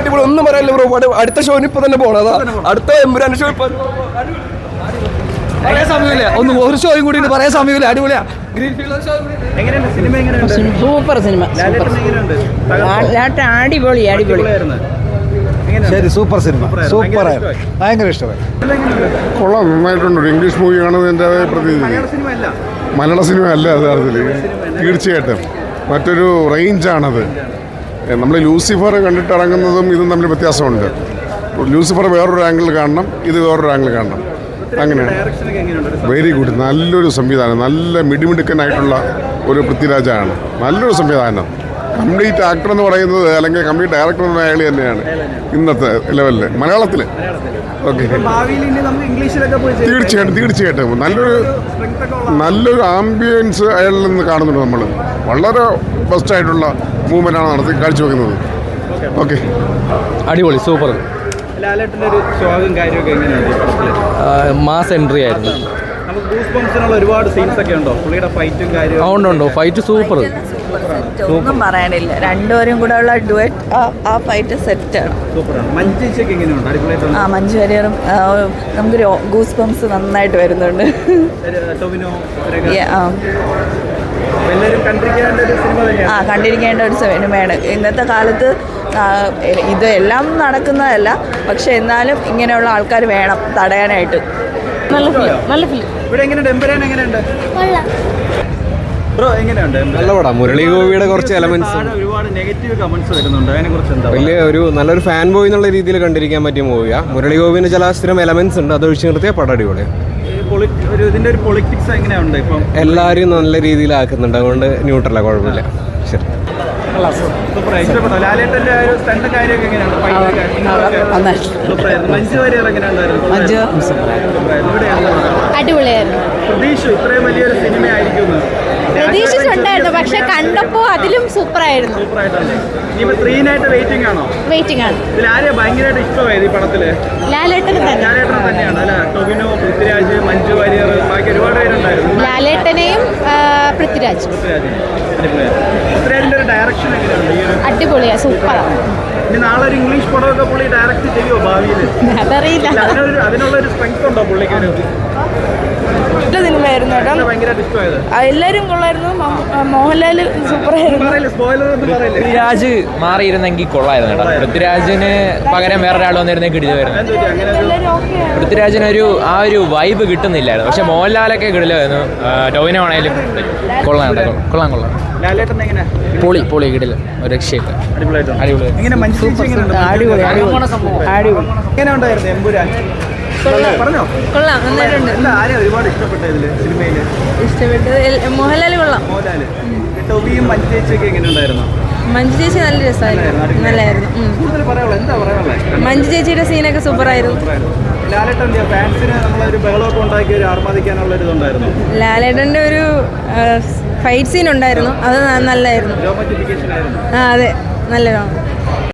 അടിപൊളി. ഒന്നും പറയാനില്ല ബ്രോ അടുത്ത ഷോന് ഇപ്പൊ തന്നെ പോണം. അതാ. അടുത്ത എമ്പുരാൻ ഷോ ഇപ്പൊ പറയാൻ സമയമില്ല. ഒന്ന് ഒരു ഷോയും കൂടി പറയാൻ സമയമില്ല. അടിപൊളിയാ. എങ്ങനെയുണ്ട്? സിനിമ എങ്ങനെയുണ്ട്? Super cinema? അടിപൊളി അടിപൊളി. ശരി സൂപ്പർ സിനിമ. സൂപ്പർ ഭയങ്കര ഇഷ്ടമായി? കൊള്ളാം നന്നായിട്ടുണ്ട്. ഇംഗ്ലീഷ് മൂവി പ്രതീതി. മലയാള സിനിമ അല്ല മലയാള സിനിമ അല്ല യഥാർത്ഥത്തിൽ തീർച്ചയായിട്ടും. മറ്റൊരു റേഞ്ചാണത് നമ്മൾ ലൂസിഫർ കണ്ടിട്ട് ഇറങ്ങുന്നതും ഇതും തമ്മിൽ വ്യത്യാസമുണ്ട്. ലൂസിഫർ വേറൊരു ആംഗിൾ കാണണം ഇത് വേറൊരു ആംഗിൾ കാണണം. അങ്ങനെയാണ്. വെരി ഗുഡ് നല്ലൊരു സംവിധാനം. നല്ല മിടിമിടുക്കനായിട്ടുള്ള ഒരു പൃഥ്വിരാജാണ്. നല്ലൊരു സംവിധാനം. കംപ്ലീറ്റ് ആക്ടർ എന്ന് പറയുന്നത് അല്ലെങ്കിൽ കംപ്ലീറ്റ് ഡയറക്ടർ എന്ന് അയാൾ തന്നെയാണ് ഇന്നത്തെ ലെവലിൽ മലയാളത്തിൽ ഓക്കെ. തീർച്ചയായിട്ടും തീർച്ചയായിട്ടും. നല്ലൊരു നല്ലൊരു ആംബിയൻസ് അയാളിൽ നിന്ന് കാണുന്നുണ്ട് നമ്മൾ വളരെ ബെസ്റ്റായിട്ടുള്ള മൂവ്മെന്റാണ് നടത്തി കാഴ്ചവെക്കുന്നത്. ഓക്കെ. അടിപൊളി സൂപ്പർ. മാസ് എൻട്രി ആയിരുന്നു. നമുക്ക് ഗൂസ് ബംസിനുള്ള ഒരുപാട് സീൻസ് ഒക്കെ ഉണ്ടോ? പുള്ളിയുടെ ഫൈറ്റും കാര്യവും ഉണ്ട് ഉണ്ട്. ഫൈറ്റ് സൂപ്പർ ഒന്നും പറയാനില്ല രണ്ടുപേരും കൂടെ ഉള്ള ഡുവറ്റ് ആ ഫൈറ്റ് സെറ്റാണ് ആ മഞ്ജു വാര്യറും നമുക്ക് ഗൂസ് ബംസ് നന്നായിട്ട് വരുന്നുണ്ട്. ആ. കണ്ടിരിക്കേണ്ട ഒരു സിനിമ ആ കണ്ടിരിക്കേണ്ട ഒരു സിനിമയാണ്. ഇന്നത്തെ കാലത്ത് ഇതെല്ലാം ഇത് എല്ലാം നടക്കുന്നതല്ല പക്ഷെ എന്നാലും ഇങ്ങനെയുള്ള ആൾക്കാർ വേണം തടയാനായിട്ട്. നല്ല ഫിലിം നല്ല ഫിലിം ഇവിടെ എങ്ങനെയുണ്ട് എമ്പുരാൻ എങ്ങനെയുണ്ട്? ബ്രോ എങ്ങനെയുണ്ട് എമ്പുരാൻ? നല്ല പടം. മുരളി ഗോപിയുടെ കുറച്ച് എലമെന്റ്സ് താഴെ ഒരുപാട് നെഗറ്റീവ് കമന്റ്സ് വരുന്നുണ്ട്. അതിനെ എന്താ വലിയ ഒരു നല്ലൊരു ഫാൻ ബോയ് എന്നുള്ള രീതിയിൽ കണ്ടിരിക്കാൻ പറ്റിയ മൂവിയാ മുരളി ഗോപിന്റെ ചില സ്ഥിരം എലമെന്റ്സ് ഉണ്ട്. അത് ഒഴിച്ചു നിർത്തിയ പടം അടിപൊളിയാണ് ഒരു ഇതിന്റെ ഒരു പൊളിറ്റിക്സ് എങ്ങനെയുണ്ട് ഇപ്പം? എല്ലാവരും നല്ല രീതിയിലാക്കുന്നുണ്ട്. അതുകൊണ്ട് ന്യൂട്രല്ല കുഴപ്പമില്ല. ശരി. അടിപൊളിയായിരുന്നു. പ്രതീക്ഷ ഇത്രയും വലിയൊരു സിനിമ ആയിരിക്കും പ്രതീക്ഷിച്ചിട്ടുണ്ടായിരുന്നു പക്ഷെ കണ്ടപ്പോ അതിലും സൂപ്പർ ആയിരുന്നു വെയിറ്റിംഗ് ആണോ? ലാലേട്ടന് തന്നെ. ലാലേട്ടനെ തന്നെയാണ് അല്ലെ? ടൊവിനോ പൃഥ്വിരാജ് മഞ്ജു വാര്യർ ബാക്കി ഒരുപാട് പേരുണ്ടായിരുന്നു ലാലേട്ടനെയും ആ, പൃഥ്വിരാജ് പൃഥ്വിരാജ് അടിപൊളിയായിരുന്നു. പൃഥ്വിരാജിന്റെ ഒരു ഡയറക്ഷൻ എങ്ങനെയുണ്ട് ഈ ഒരു അടിപൊളിയാണ് സൂപ്പറാണ് നാളെ ഒരു ഇംഗ്ലീഷ് പടമൊക്കെ പുള്ളി ഡയറക്റ്റ് ചെയ്യുമോ ഭാവിയിൽ അതറിയില്ല. അതിനുള്ള ഒരു സ്ട്രെങ്ത് ഉണ്ടോ നല്ല സിനിമയായിരുന്നു കേട്ടോ എല്ലാവരും കൊള്ളായിരുന്നു. മോഹൻലാൽ സൂപ്പറായിരുന്നു. പറയില്ല സ്പോയിലർ ഒന്നും പറയില്ല? പൃഥ്വിരാജ് മാറിയിരുന്നെങ്കിൽ കൊള്ളായിരുന്നു കേട്ടോ പൃഥ്വിരാജിന് പകരം വേറെ ഒരാൾ വന്നിരുന്നെങ്കിൽ കിടില വരുന്നത് എന്ത് പറ്റി? അങ്ങനെ ഒരു പൃഥ്വിരാജിന് ഒരു ആ ഒരു വൈബ് കിട്ടുന്നില്ലായിരുന്നു. പക്ഷെ മോഹൻലാലൊക്കെ കിടിലായിരുന്നു ടോവിനാണേലും ടോവിനോ ആണെങ്കിലും കൊള്ളാം കേട്ടോ കൊള്ളാം കൊള്ളാം പൊളി പൊളി കിടില. ഒരു രക്ഷയില്ല. അടിപൊളിയായിട്ടുണ്ട്. അടിപൊളി അടിപൊളി. അടിപൊളി അടിപൊളി. എങ്ങനെ ഉണ്ടായിരുന്നു എമ്പുരാൻ? പറഞ്ഞോ? കൊള്ളാം നന്നായിട്ടുണ്ട്. ആരെയും ഒരുപാട് ഇഷ്ടപ്പെട്ട ഇതിൽ സിനിമയിൽ? ഇഷ്ടപ്പെട്ടത് മോഹൻലാൽ കൊള്ളാം. എങ്ങനെ ഉണ്ടായിരുന്നു? മഞ്ജു ചേച്ചി നല്ല രസമായിരുന്നു. നല്ലായിരുന്നു മഞ്ജു ചേച്ചിയുടെ സീനൊക്കെ സൂപ്പറായിരുന്നു. ലാലേട്ടന്റെ ലാലേട്ടന്റെ ഒരു ആർമാദിക്കാനുള്ള ഒരു ലാലേട്ടന്റെ ഒരു ഫൈറ്റ് സീൻ ഉണ്ടായിരുന്നു. അത് നല്ലായിരുന്നു. ആയിരുന്നു ആ അതെ. നല്ലതാണ്